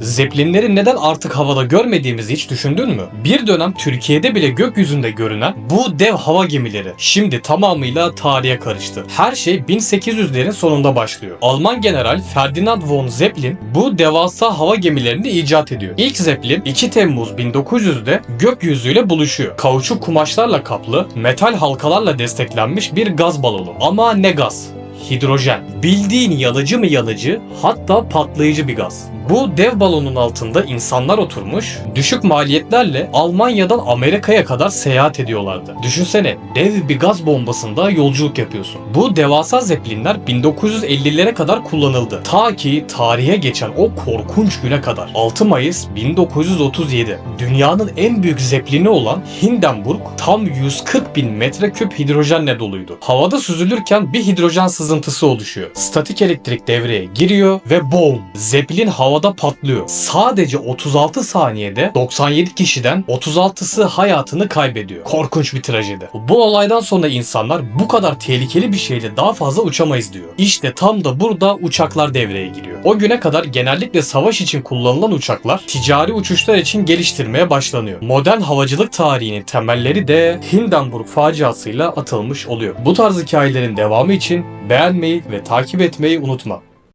Zeppelinleri neden artık havada görmediğimizi hiç düşündün mü? Bir dönem Türkiye'de bile gökyüzünde görünen bu dev hava gemileri şimdi tamamıyla tarihe karıştı. Her şey 1800'lerin sonunda başlıyor. Alman general Ferdinand von Zeppelin bu devasa hava gemilerini icat ediyor. İlk Zeppelin 2 Temmuz 1900'de gökyüzüyle buluşuyor. Kauçuk kumaşlarla kaplı, metal halkalarla desteklenmiş bir gaz balonu. Ama ne gaz? Hidrojen. Bildiğin yanıcı mı yanıcı hatta patlayıcı bir gaz. Bu dev balonun altında insanlar oturmuş, düşük maliyetlerle Almanya'dan Amerika'ya kadar seyahat ediyorlardı. Düşünsene dev bir gaz bombasında yolculuk yapıyorsun. Bu devasa zeplinler 1950'lere kadar kullanıldı. Ta ki tarihe geçen o korkunç güne kadar. 6 Mayıs 1937. Dünyanın en büyük zeplini olan Hindenburg tam 140 bin metreküp hidrojenle doluydu. Havada süzülürken bir hidrojen sızıntısı oluşuyor. Statik elektrik devreye giriyor ve boom! Zeppelin havada patlıyor. Sadece 36 saniyede 97 kişiden 36'sı hayatını kaybediyor. Korkunç bir trajedi. Bu olaydan sonra insanlar bu kadar tehlikeli bir şeyle daha fazla uçamayız diyor. İşte tam da burada uçaklar devreye giriyor. O güne kadar genellikle savaş için kullanılan uçaklar ticari uçuşlar için geliştirmeye başlanıyor. Modern havacılık tarihinin temelleri de Hindenburg faciasıyla atılmış oluyor. Bu tarz hikayelerin devamı için beğenmeyi ve takip etmeyi unutma.